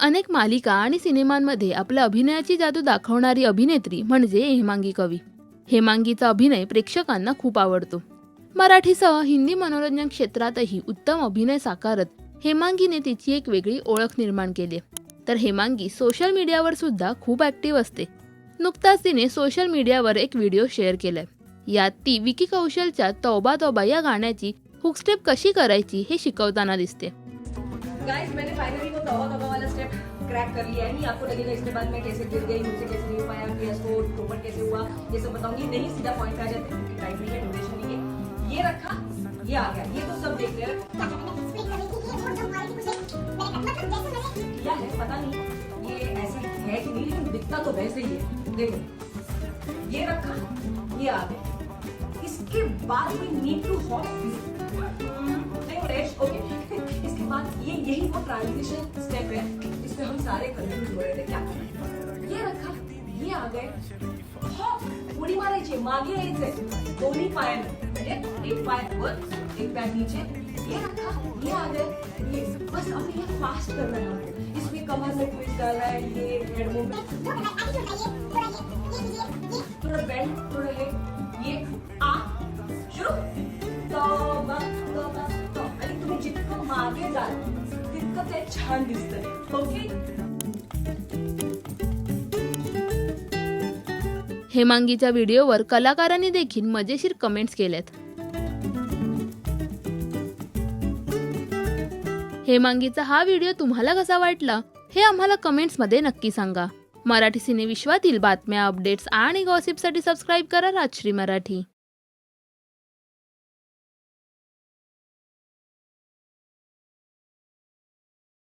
अनेक मालिका आणि सिनेमांमध्ये आपल्या अभिनयाची जादू दाखवणारी अभिनेत्री म्हणजे हेमांगी कवी. हेमांगीचा अभिनय प्रेक्षकांना खूप आवडतो. मराठीसह हिंदी मनोरंजन क्षेत्रातही उत्तम अभिनय साकारत हेमांगीने तिची एक वेगळी ओळख निर्माण केली तर हेमांगी सोशल मीडियावर सुद्धा खूप ॲक्टिव्ह असते. नुकताच तिने सोशल मीडियावर एक व्हिडिओ शेअर केलाय. यात ती विकी कौशलच्या तौबा तौबा या गाण्याची हुक स्टेप कशी करायची हे शिकवताना दिसते. क्रैक कर लिया है, नहीं, आपको लगेगा इसके बाद मैं कैसे गिर गई मुझसे कैसे नहीं हो पाया फिर को टोपट कैसे हुआ, ये सब बताऊँगी। नहीं, सीधा पॉइंट पे आ जाते हैं टाइम नहीं है ड्यूरेशन नहीं है। ये रखा, ये आ गया, ये तो सब देख है, पता नहीं, ये ऐसा है कि नहीं, लेकिन दिखता तो वैसे ही है। देखो, ये रखा, ये आ गया। इसके बाद we need to hop okay इसके बाद ये, यही वो ट्रांजिशन स्टेप ये रखा ये आ गए हॉप उडी मारायची मागे यायचंय दोन्ही पायाने म्हणजे एक पाय वर एक पाय नीचे ये रखा ये आ गए ये बस अब ये फास्ट करना है इसमें कमर में ट्विस्ट डालना है ये हेड मूवमेंट थोड़ा बेंड थोड़ा ये ये आ शुरू तोबा तोबा तो आणि तुम्ही जितकं मागे जाल तितकं ते छान दिसतंय ओके हेमांगीच्या व्हिडिओवर कलाकारांनी देखील मजेशीर कमेंट्स केल्यात. हेमांगीचा हा व्हिडिओ तुम्हाला कसा वाटला हे आम्हाला कमेंट्समध्ये नक्की सांगा. मराठी सिनेविश्वातील बातम्या अपडेट्स आणि गॉसिपसाठी सबस्क्राईब करा राजश्री मराठी.